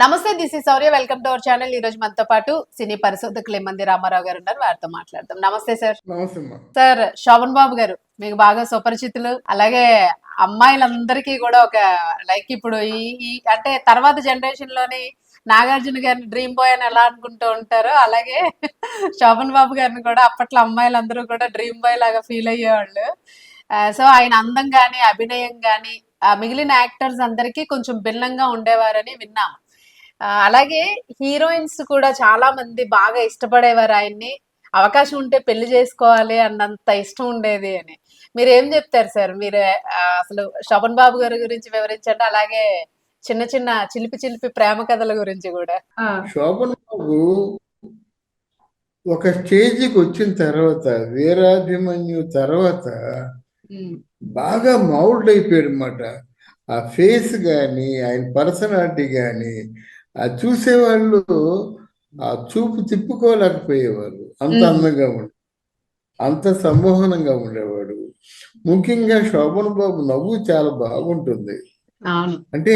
నమస్తే this is Shaurya. Welcome to our channel. ఈ రోజు మనతో పాటు సినీ పరిశోధకులు ఎమ్మంది రామారావు గారు ఉన్నారు. వారితో మాట్లాడదాం. నమస్తే సార్. సార్ శోభన్ బాబు గారు మీకు బాగా సుపరిచితులు. అలాగే అమ్మాయిలందరికీ కూడా ఒక లైక్ ఇప్పుడు ఈ అంటే తర్వాత జనరేషన్లోని నాగార్జున గారిని డ్రీమ్ బాయ్ అని ఎలా అనుకుంటూ ఉంటారో అలాగే శోభన్ బాబు గారిని కూడా అప్పట్లో అమ్మాయిలందరూ కూడా డ్రీమ్ బాయ్ లాగా ఫీల్ అయ్యేవాళ్ళు. సో ఆయన అందం గాని అభినయం గాని ఆ మిగిలిన యాక్టర్స్ అందరికీ కొంచెం భిన్నంగా ఉండేవారని విన్నాం. అలాగే హీరోయిన్స్ కూడా చాలా మంది బాగా ఇష్టపడేవారు ఆయన్ని. అవకాశం ఉంటే పెళ్ళి చేసుకోవాలి అన్నంత ఇష్టం ఉండేది అని. మీరు ఏం చెప్తారు సార్? మీరు అసలు శోభన్ బాబు గారి గురించి వివరించండి అలాగే చిన్న చిన్న చిలిపి చిలిపి ప్రేమ కథల గురించి కూడా. శోభన్ బాబు ఒక స్టేజ్కి వచ్చిన తర్వాత వీరాభిమన్యు తర్వాత బాగా మౌల్డ్ అయిపోయాడు అనమాట ఆ ఫేస్ కానీ ఆయన పర్సనాలిటీ కానీ ఆ చూసేవాళ్ళు ఆ చూపు తిప్పుకోలేకపోయేవారు అంత. అందంగా ఉండే అంత సమ్మోహనంగా ఉండేవాడు. ముఖ్యంగా శోభన్ బాబు నవ్వు చాలా బాగుంటుంది. అంటే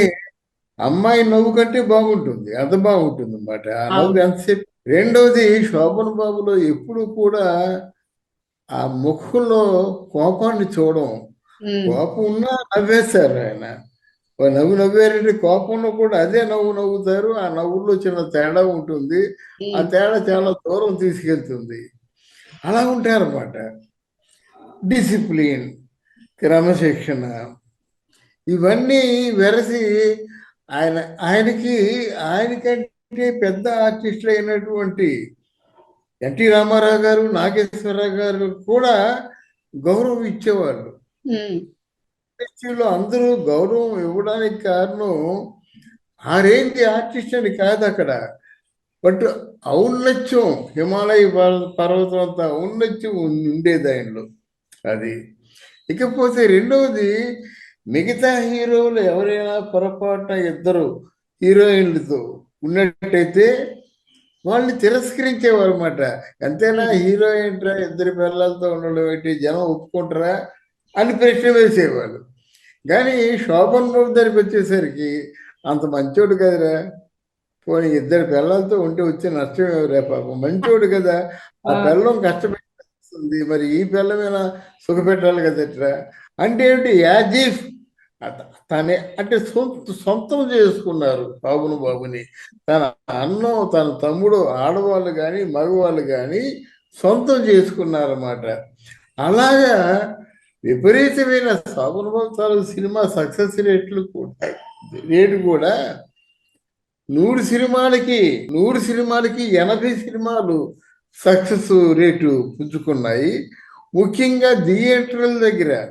అమ్మాయి నవ్వు కంటే బాగుంటుంది. అంత బాగుంటుంది అన్నమాట ఆ నవ్వు ఎంతసేపు రెండవది శోభన్ బాబులో ఎప్పుడు కూడా ఆ ముఖంలో కోపాన్ని చూడడం కోపం ఉన్నా నవ్వేస్తారు ఆయన. నవ్వు నవ్వారంటే కోపంలో కూడా అదే నవ్వు నవ్వుతారు. ఆ నవ్వుల్లో చిన్న తేడా ఉంటుంది. ఆ తేడా చాలా దూరం తీసుకెళ్తుంది. అలా ఉంటారన్నమాట. డిసిప్లిన్ క్రమశిక్షణ ఇవన్నీ వెరసి ఆయన ఆయనకి ఆయనకంటే పెద్ద ఆర్టిస్టులు అయినటువంటి ఎన్టీ రామారావు గారు నాగేశ్వరరావు గారు కూడా గౌరవం ఇచ్చేవాళ్ళు. ఇండస్ట్రీలో అందరూ గౌరవం ఇవ్వడానికి కారణం ఆరేంటి ఆర్టిస్ట్ అని కాదు అక్కడ. బట్ ఔన్నత్యం హిమాలయ పర్వతం అంత ఔన్నత్యం ఉండేది ఆయనలో. అది. ఇకపోతే రెండవది మిగతా హీరోలు ఎవరైనా పొరపాటున ఇద్దరు హీరోయిన్లతో ఉన్నట్టయితే వాళ్ళని తిరస్కరించేవారు అనమాట ఎంతైనా హీరోయిన్ రా ఇద్దరు పిల్లలతో ఉండడం ఏంటి జనం ఒప్పుకుంటారా అని ప్రశ్న వేసేవాళ్ళు. కానీ శోభన్ బాబు దగ్గరికి వచ్చేసరికి అంత మంచోడు కదరా. పోనీ ఇద్దరు పిల్లలతో ఉంటే వచ్చే నష్టం ఎవరే పాపం? మంచోడు కదా. ఆ పిల్లం కష్టపెట్టిస్తుంది మరి ఈ పిల్లమైనా సుఖపెట్టాలి కదట్రా? అంటే ఏమిటి? యాజీఫ్ తనే అంటే సొంత సొంతం చేసుకున్నారు బాబును బాబుని. తన అన్నం తన తమ్ముడు ఆడవాళ్ళు కానీ మగవాళ్ళు కానీ సొంతం చేసుకున్నారన్నమాట. అలాగా విపరీతమైన తాలూకు సినిమా సక్సెస్ రేట్లు కూడా రేటు కూడా నూరు సినిమాలకి నూరు సినిమాలకి ఎనభై సినిమాలు సక్సెస్ రేటు పుంజుకున్నాయి. ముఖ్యంగా థియేటర్ల దగ్గర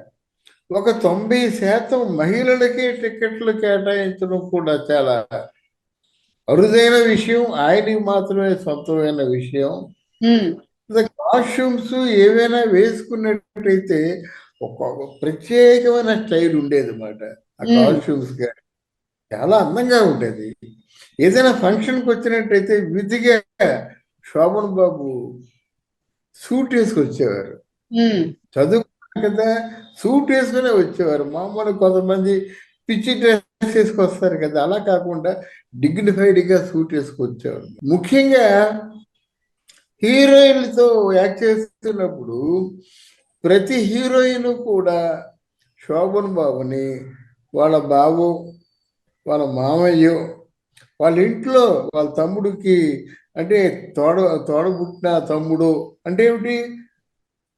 ఒక తొంభై శాతం మహిళలకే టికెట్లు కేటాయించడం కూడా చాలా అరుదైన విషయం. ఆయనకి మాత్రమే సొంతమైన విషయం. కాస్ట్యూమ్స్ ఏవైనా వేసుకున్నట్టయితే ఒక ప్రత్యేకమైన స్టైల్ ఉండేది అన్నమాట. ఆ మ్మ్. కాస్ట్యూమ్స్ కానీ చాలా అందంగా ఉండేది. ఏదైనా ఫంక్షన్కి వచ్చినట్టయితే విధిగా శోభన్ బాబు సూట్ వేసుకొచ్చేవారు. చదువుకున్నారు కదా సూట్ వేసుకునే వచ్చేవారు. మామూలు కొంతమంది పిచ్చి డ్రెస్ వేసుకొస్తారు కదా అలా కాకుండా డిగ్నిఫైడ్గా సూట్ వేసుకొచ్చేవారు. ముఖ్యంగా హీరోయిన్లతో యాక్ట్ చేస్తున్నప్పుడు ప్రతి హీరోయిన్ కూడా శోభన్ బాబుని వాళ్ళ బాబు వాళ్ళ మామయ్య వాళ్ళ ఇంట్లో వాళ్ళ తమ్ముడికి అంటే తోడ తోడబుట్టిన తమ్ముడు అంటే ఏమిటి?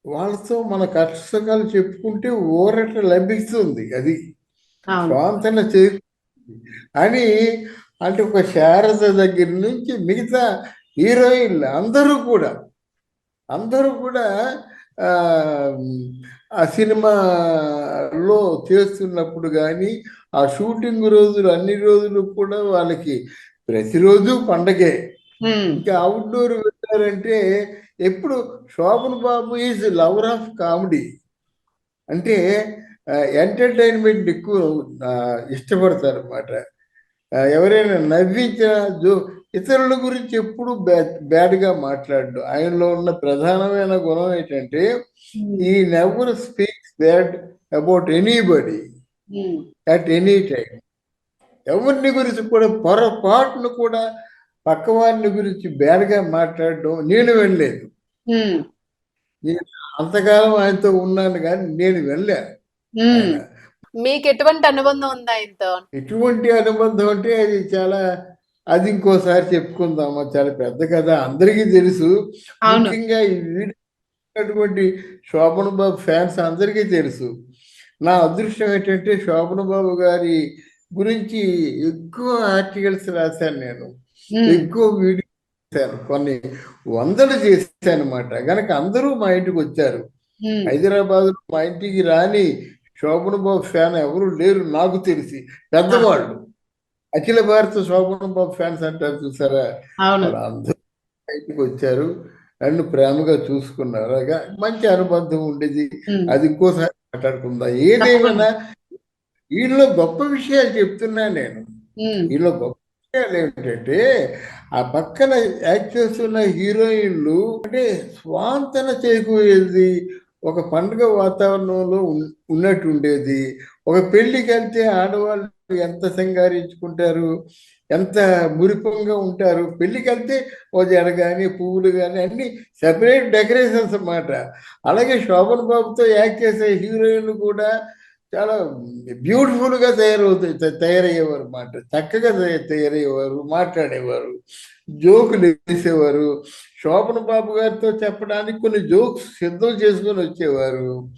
వాళ్ళతో మన కష్టసుఖాలు చెప్పుకుంటే ఊరట లభిస్తుంది అది. స్వాంతన చే అని అంటే ఒక శారద దగ్గర నుంచి మిగతా హీరోయిన్లు అందరూ కూడా అందరూ కూడా ఆ, సినిమాలో చేస్తున్నప్పుడు కానీ ఆ షూటింగ్ రోజులు అన్ని రోజులు కూడా వాళ్ళకి ప్రతిరోజు పండగే. ఇంకా అవుట్డోర్ వెళ్ళారంటే ఎప్పుడు Sobhan Babu is lover of comedy. అంటే ఎంటర్టైన్మెంట్ ఎక్కువ ఇష్టపడతారు అనమాట ఎవరైనా నవ్వించిన జో ఇతరుల గురించి ఎప్పుడు బ్యాడ్ బ్యాడ్గా మాట్లాడు ఆయనలో ఉన్న ప్రధానమైన గుణం ఏంటంటే he never speaks bad about anybody at any time ఎవరిని గురించి కూడా పొరపాటును కూడా పక్కవారిని గురించి బేడగా మాట్లాడడం నేను వెళ్ళలేదు అంతకాలం ఆయనతో ఉన్నాను కానీ నేను వెళ్ళాను. మీకు ఎటువంటి అనుబంధం ఉందా ఆయనతో? ఎటువంటి అనుబంధం అంటే అది చాలా అది ఇంకోసారి చెప్పుకుందామా? చాలా పెద్ద కథ. అందరికీ తెలుసు. ముఖ్యంగా ఈ వీడియో ఉన్నటువంటి శోభన్ బాబు ఫ్యాన్స్ అందరికీ తెలుసు. నా అదృష్టం ఏంటంటే శోభన్ బాబు గారి గురించి ఎక్కువ ఆర్టికల్స్ రాశాను నేను. ఎక్కువ వీడియో చేశాను. కొన్ని వందలు చేశాను అనమాట కనుక అందరూ మా ఇంటికి వచ్చారు. హైదరాబాద్ మా ఇంటికి రాని శోభన్ బాబు ఫ్యాన్ ఎవరు లేరు నాకు తెలిసి. పెద్దవాళ్ళు. అఖిల భారత శోభన్ బాబు ఫ్యాన్స్ అంటారు చూసారా? వాళ్ళు అందరూ మా ఇంటికి వచ్చారు. నన్ను ప్రేమగా చూసుకున్నారు మంచి అనుబంధం ఉండేది. అది ఇంకోసారి మాట్లాడుకుందాం. ఏదేమైనా వీళ్ళలో గొప్ప విషయాలు చెప్తున్నా నేను. ఉమ్, వీళ్ళలో గొప్ప విషయాలు ఏమిటంటే ఆ పక్కన యాక్ట్ చేస్తున్న హీరోయిన్లు అంటే స్వాంతన చేకూరేది. ఒక పండుగ వాతావరణంలో ఉన్- ఉన్నట్టు ఉండేది ఒక పెళ్ళికి వెళ్తే ఆడవాళ్ళు ఎంత సింగారించుకుంటారు ఎంత మురిపంగా ఉంటారు. పెళ్ళికి వెళ్తే ఓ జడ కానీ పువ్వులు కానీ అన్ని సెపరేట్ డెకరేషన్స్ అన్నమాట. అలాగే శోభన్ బాబుతో యాక్ట్ చేసే హీరోయిన్లు కూడా చాలా బ్యూటిఫుల్గా తయారవుతాయి తయారయ్యేవారు అన్నమాట. చక్కగా తయ- తయారయ్యేవారు మాట్లాడేవారు జోకులు వేసేవారు. శోభన్ బాబు గారితో చెప్పడానికి కొన్ని జోక్స్ సిద్ధం చేసుకొని వచ్చేవారు.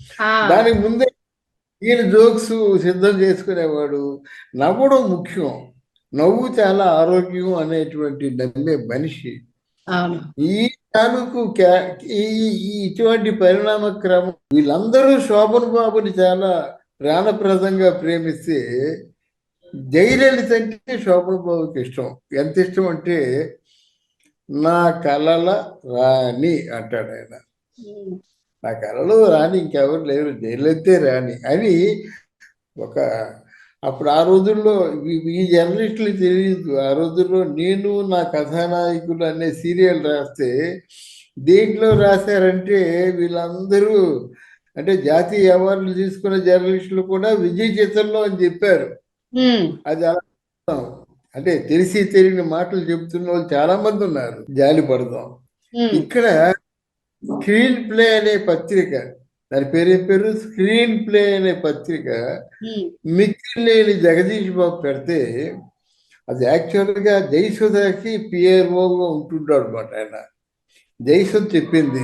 దానికి ముందే ఈయన జోక్స్ సిద్ధం చేసుకునేవాడు. నవ్వడం ముఖ్యం. నవ్వు చాలా ఆరోగ్యం అనేటువంటి నమ్మే మనిషి. ఈ తాలూకు ఇటువంటి పరిణామ క్రమం వీళ్ళందరూ శోభన్ బాబుని చాలా ప్రాణప్రదంగా ప్రేమిస్తే జయలలిత అంటే శోభన్ బాబుకి ఇష్టం. ఎంత ఇష్టం అంటే నా కలల రాణి అంటాడు ఆయన. నా కలలో రాణి ఇంకెవరు లేరు జయలలితే రాణి అని ఒక అప్పుడు ఆ రోజుల్లో ఈ- జర్నలిస్టులు తెలియదు. ఆ రోజుల్లో నేను నా కథానాయకులు అనే సీరియల్ రాస్తే దేంట్లో రాశారంటే వీళ్ళందరూ అంటే జాతీయ అవార్డులు తీసుకున్న జర్నలిస్టులు కూడా విజయ్ చిత్రంలో అని చెప్పారు. అది అలా అంటే తెలిసి తెలియని మాటలు చెప్తున్న వాళ్ళు చాలా మంది ఉన్నారు. జాలి పడదాం ఇక్కడ స్క్రీన్ ప్లే అనే పత్రిక. దాని పేరు పేరు? స్క్రీన్ ప్లే అనే పత్రిక. ఉమ్, మిక్కిలేని జగదీష్ బాబు పెడితే అది యాక్చువల్గా జయసుధకి పిఆర్ఓగా ఉంటుంటాడు అనమాట ఆయన. జయసుధ చెప్పింది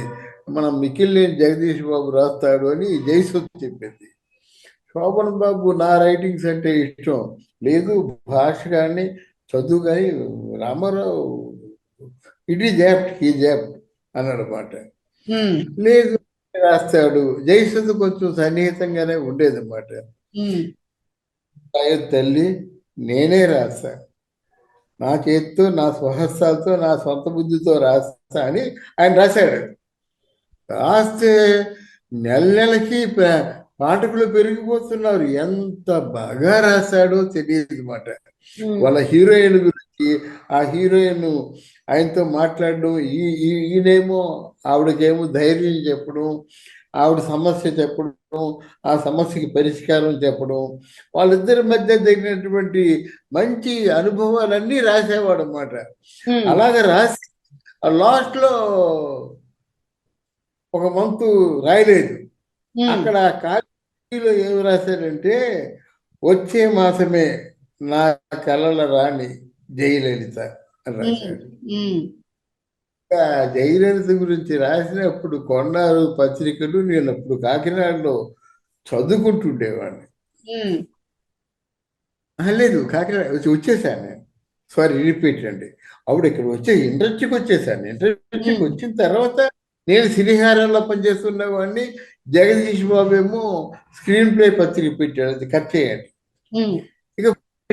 మనం మిక్కిలేని జగదీష్ బాబు రాస్తాడు అని జయసుధ చెప్పింది. శోభన్ బాబు నా రైటింగ్స్ అంటే ఇష్టం. లేదు భాష కానీ చదువు కానీ రామారావు ఇట్ ఈజ్ జాప్ట్ హీ జాప్ట్ అన్నాడు అనమాట లేదు రాస్తాడు? జయసుధ కొంచెం సన్నిహితంగానే ఉండేది అనమాట ఉమ్, తల్లి నేనే రాస్తా. నా చేతితో నా స్వహస్తాలతో నా సొంత బుద్ధితో రాస్తా అని ఆయన రాశాడు. రాస్తే నెల నెలకి పాఠకులు పెరిగిపోతున్నారు. ఎంత బాగా రాశాడో తెలియదు అనమాట వాళ్ళ హీరోయిన్ గురించి ఆ హీరోయిన్ ఆయనతో మాట్లాడడం ఈ ఈ- ఈయనేమో ఆవిడకేమో ధైర్యం చెప్పడం ఆవిడ సమస్య చెప్పడం ఆ సమస్యకి పరిష్కారం చెప్పడం వాళ్ళిద్దరి మధ్య జరిగినటువంటి మంచి అనుభవాలన్నీ రాసేవాడు అనమాట అలాగే రాసి లాస్ట్లో ఒక మంతు రాయలేదు. అక్కడ కాలేజీలో ఏమి రాశారంటే వచ్చే మాసమే నా కలల రాణి జయలలిత. అని రాశాడు జయలలిత గురించి రాసినప్పుడు కొన్నారు పత్రికలు నేను అప్పుడు కాకినాడలో చదువుకుంటుండేవాడిని. లేదు కాకినాడ వచ్చి వచ్చేసాను నేను. సారీ రిపీట్ అండి. అప్పుడు ఇక్కడ వచ్చే ఇండస్ట్రీకి వచ్చేసాను. ఇండస్ట్రీకి Hmm. వచ్చిన తర్వాత నేను సినిహారంలో పనిచేస్తున్న వాడిని జగదీష్ బాబు ఏమో స్క్రీన్ ప్లే పత్రిక పెట్టాడు అది కట్ చేయండి.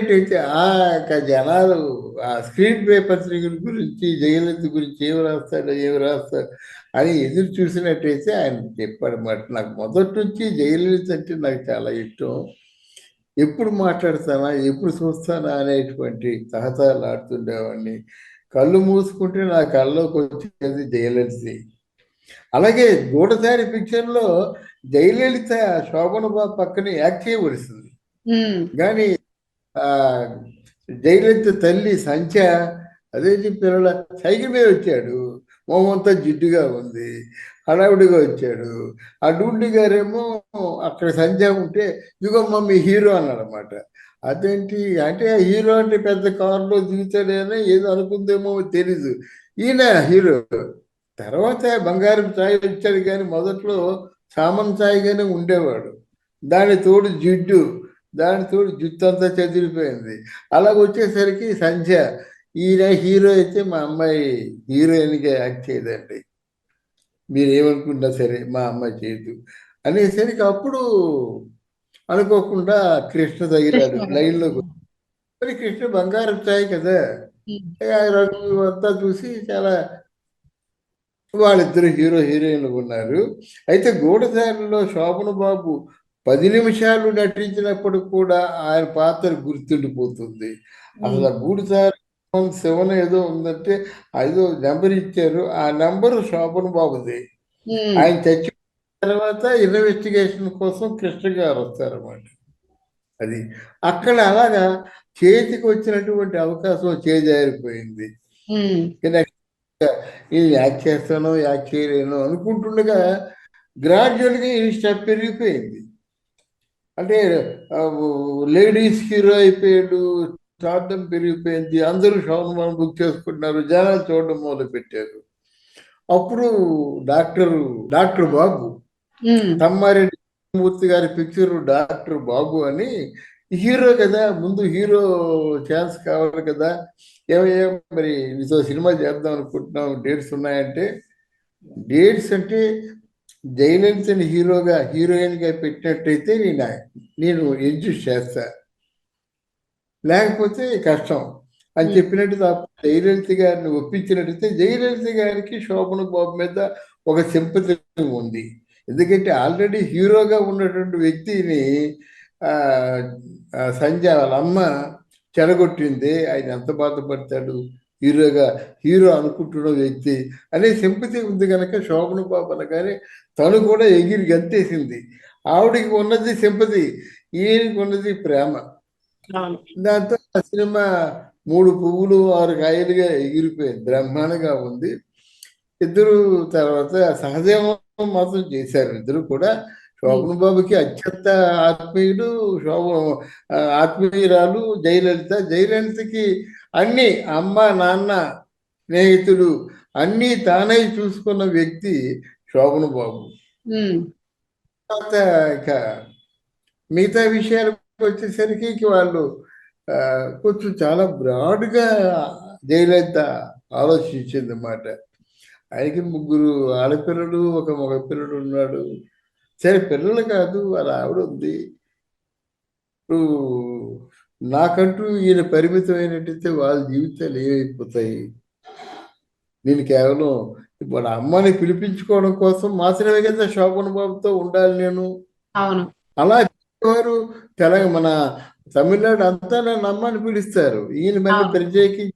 ఏంటంటే ఆ యొక్క జనాలు ఆ స్క్రీన్ ప్లే పత్రికల గురించి జయలలిత గురించి ఏమి రాస్తాడో ఏమి రాస్తాడు అని ఎదురు చూసినట్టయితే ఆయన చెప్పాడు మాట. నాకు మొదటి నుంచి జయలలిత అంటే నాకు చాలా ఇష్టం. ఎప్పుడు మాట్లాడతానా ఎప్పుడు చూస్తానా అనేటువంటి తహతాలు ఆడుతుండేవాడిని. కళ్ళు మూసుకుంటే నా కళ్ళలోకి వచ్చేది జయలలిత అలాగే గూఢచారి పిక్చర్లో జయలలిత శోభన బాబు పక్కన యాక్ట్ చేయవలసింది కానీ జయలలిత తల్లి సంచ అదే పిల్లల సైకిల్ మీద వచ్చాడు. మొహమంతా జిడ్డుగా ఉంది. హడావుడిగా వచ్చాడు. ఆ డూండి గారేమో అక్కడ సంధ్య ఉంటే ఇదిగో మమ్మీ హీరో అన్నాడు అనమాట అదేంటి అంటే ఆ హీరో అంటే పెద్ద కారులో దిగుతాడేనా ఏదో అనుకుందేమో తెలీదు. ఈయన హీరో. తర్వాత బంగారం ఛాయ్ వచ్చాడు కానీ మొదట్లో సామన్ ఛాయ్గానే ఉండేవాడు. దాని తోడు జిడ్డు. దాని తోడు జుట్టు అంతా చెదిరిపోయింది. అలాగ వచ్చేసరికి సంధ్య ఈయన హీరో అయితే మా అమ్మాయి హీరోయిన్గా యాక్ట్ చేయదండి. మీరు ఏమనుకున్నా సరే మా అమ్మాయి చేయదు అనేసరికి అప్పుడు అనుకోకుండా కృష్ణ తగిలాడు. లైన్లో మరి కృష్ణ బంగారం ఛాయ్ కదా. అంతా చూసి చాలా వాళ్ళిద్దరు హీరో హీరోయిన్లు ఉన్నారు. అయితే గూఢచారులో శోభన బాబు పది నిమిషాలు నటించినప్పుడు కూడా ఆయన పాత్ర గుర్తుండిపోతుంది. అసలు ఆ గూఢచారు సెవెన్ ఏదో ఉందంటే ఏదో నెంబర్ ఇచ్చారు. ఆ నెంబర్ శోభన బాబుది. ఆయన చచ్చి తర్వాత ఇన్వెస్టిగేషన్ కోసం కృష్ణ గారు వస్తారన్నమాట. అది అక్కడ అలాగా చేతికి వచ్చినటువంటి అవకాశం చేజారిపోయింది. ఇది యాక్ట్ చేస్తానో యాక్ట్ చేయలేను అనుకుంటుండగా గ్రాడ్యువల్గా ఈ స్టెప్ పెరిగిపోయింది. అంటే లేడీస్ హీరో అయిపోయాడు స్టార్టం పెరిగిపోయింది అందరూ షోన్ బుక్ చేసుకుంటున్నారు జనాలు చూడడం మొదలు పెట్టారు అప్పుడు డాక్టర్ డాక్టర్ బాబు తమ్మారెడ్డి మూర్తి గారి పిక్చర్ డాక్టర్ బాబు అని హీరో కదా ముందు హీరో ఛాన్స్ కావాలి కదా ఏమయ్యా మరి నీతో సినిమా చేద్దాం అనుకుంటున్నాం డేట్స్ ఉన్నాయంటే డేట్స్ అంటే జయలలితని హీరోగా హీరోయిన్గా పెట్టినట్టయితే నేను నేను అడ్జస్ట్ చేస్తా. లేకపోతే కష్టం. అని చెప్పినట్టు తప్ప జయలలిత గారిని ఒప్పించినట్టయితే జయలలిత గారికి శోభన బాబు మీద ఒక సింపతి ఉంది. ఎందుకంటే ఆల్రెడీ హీరోగా ఉన్నటువంటి వ్యక్తిని సంజయ్ వాళ్ళ అమ్మ చెడగొట్టింది ఆయన ఎంత బాధపడతాడు? హీరోగా హీరో అనుకుంటున్న వ్యక్తి. అనే సింపతి ఉంది కనుక శోభన బాబు అనగానే తను కూడా ఎగిరి గంతేసింది. ఆవిడికి ఉన్నది సింపతి ఈయనకి ఉన్నది ప్రేమ. దాంతో ఆ సినిమా మూడు పువ్వులు ఆరు కాయలుగా ఎగిరిపోయింది బ్రహ్మాండంగా ఉంది. ఇద్దరు తర్వాత సహజేమం మాత్రం చేశారు ఇద్దరు కూడా. శోభన్ బాబుకి అత్యంత ఆత్మీయుడు శోభ ఆత్మీయురాలు జయలలిత. జయలలితకి అన్ని అమ్మ నాన్న స్నేహితులు అన్నీ తానే చూసుకున్న వ్యక్తి శోభన్ బాబు. తర్వాత ఇక మిగతా విషయాలు వచ్చేసరికి వాళ్ళు కొంచెం చాలా బ్రాడ్గా జయలలిత ఆలోచించింది అన్నమాట ఆయనకి ముగ్గురు ఆడపిల్లలు ఒక మగ పిల్లడు ఉన్నాడు. సరే పిల్లలు కాదు వాళ్ళ ఆవిడ ఉంది. ఇప్పుడు నాకంటూ ఈయన పరిమితమైనట్టయితే వాళ్ళ జీవితాలు ఏమైపోతాయి? నేను కేవలం ఇప్పుడు అమ్మని పిలిపించుకోవడం కోసం మాత్రమే కదా శోభన్ బాబుతో ఉండాలి నేను. అవును. అలా వారు తెలంగాణ మన తమిళనాడు అంతా నన్ను అమ్మని పిలుస్తారు. ఈయన మళ్ళీ ప్రత్యేకించి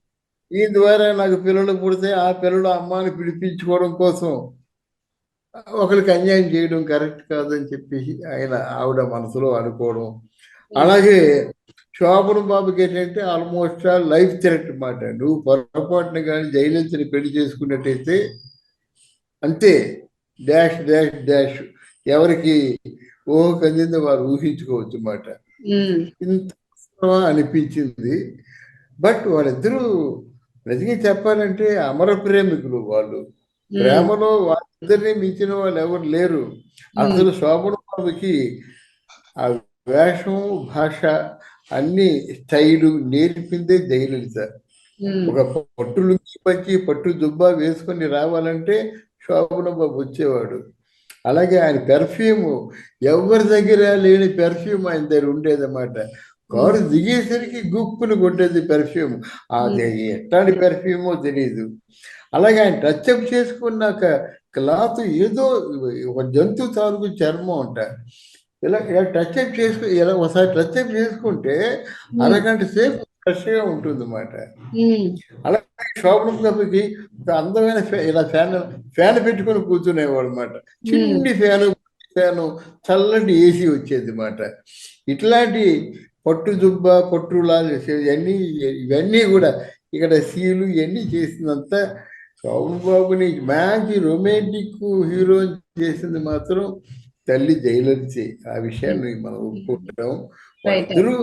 ఈ ద్వారా నాకు పిల్లలు పుడితే ఆ పిల్లలు అమ్మని పిలిపించుకోవడం కోసం ఒకరికి అన్యాయం చేయడం కరెక్ట్ కాదని చెప్పి ఆయన ఆవిడ మనసులో అనుకోవడం. అలాగే శోభన బాబుకి ఏంటంటే ఆల్మోస్ట్ లైఫ్ థ్రెట్ మాట. నువ్వు పొరపాటున కానీ జయలలితని పెళ్ళి చేసుకున్నట్టయితే అంతే. Dash dash dash. ఎవరికి ఊహ కందింది వారు ఊహించుకోవచ్చు అన్నమాట ఇంత అనిపించింది. బట్ వాళ్ళిద్దరూ నిజంగా చెప్పాలంటే అమర ప్రేమికులు వాళ్ళు. ప్రేమలో వాళ్ళిద్దరిని మించిన వాళ్ళు ఎవరు లేరు. అసలు శోభన బాబుకి ఆ వేషం భాష అన్ని స్టైలు నేర్పిందే జయలలిత. ఒక పట్టు లుంగి పచ్చి పట్టు దుబ్బా వేసుకొని రావాలంటే శోభన బాబు వచ్చేవాడు. అలాగే ఆయన పెర్ఫ్యూమ్ ఎవరి దగ్గర లేని పెర్ఫ్యూమ్ ఆయన దగ్గర ఉండేదన్నమాట. కారు దిగేసరికి గుప్పులు కొట్టేది పెర్ఫ్యూమ్. అది ఎట్లాంటి పెర్ఫ్యూమో తెలియదు అలాగే ఆయన టచ్అప్ చేసుకున్నాక క్లాత్ ఏదో ఒక జంతువు తాలూకు చర్మం అంట. ఇలా ఇలా టచ్అప్ చేసుకు ఇలా ఒకసారి టచ్అప్ చేసుకుంటే అరగంట సేపు ఫ్రెష్గా ఉంటుంది అన్నమాట అలాగే శోభనం కప్పుకి అందమైన ఇలా ఫ్యాన్ ఫ్యాన్ పెట్టుకొని కూర్చునేవాడు అనమాట చిన్ని ఫ్యాను ఫ్యాను చల్లటి ఏసీ వచ్చేది అన్నమాట ఇట్లాంటి పట్టు జుబ్బ పట్టులా ఇవన్నీ ఇవన్నీ కూడా ఇక్కడ సీలు ఇవన్నీ చేసినంత శోభన్ బాబుని మంచి రొమాంటిక్ హీరో చేసింది మాత్రం తల్లి జయలలిత ఆ విషయాన్ని మనం ఒప్పుకుంటాం. ఇద్దరు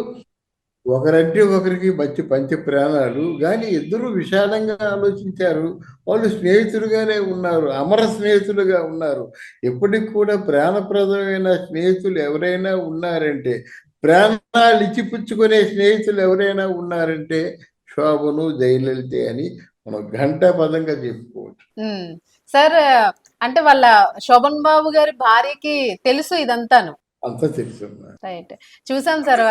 ఒకరంటే ఒకరికి మంచి పంచ ప్రాణాలు కానీ ఇద్దరు విశాలంగా ఆలోచించారు వాళ్ళు స్నేహితులుగానే ఉన్నారు అమర స్నేహితులుగా ఉన్నారు ఎప్పటికి కూడా ప్రాణప్రదమైన స్నేహితులు ఎవరైనా ఉన్నారంటే ప్రాణాలు ఇచ్చిపుచ్చుకునే స్నేహితులు ఎవరైనా ఉన్నారంటే శోభను జయలలిత అని మనం ఘంటా పదంగా చెప్పుకోవచ్చు. సార్ అంటే వాళ్ళ శోభన్ బాబు గారి భార్యకి తెలుసు ఇదంతాను. అంత తెలుసు రైట్. చూసాం సార్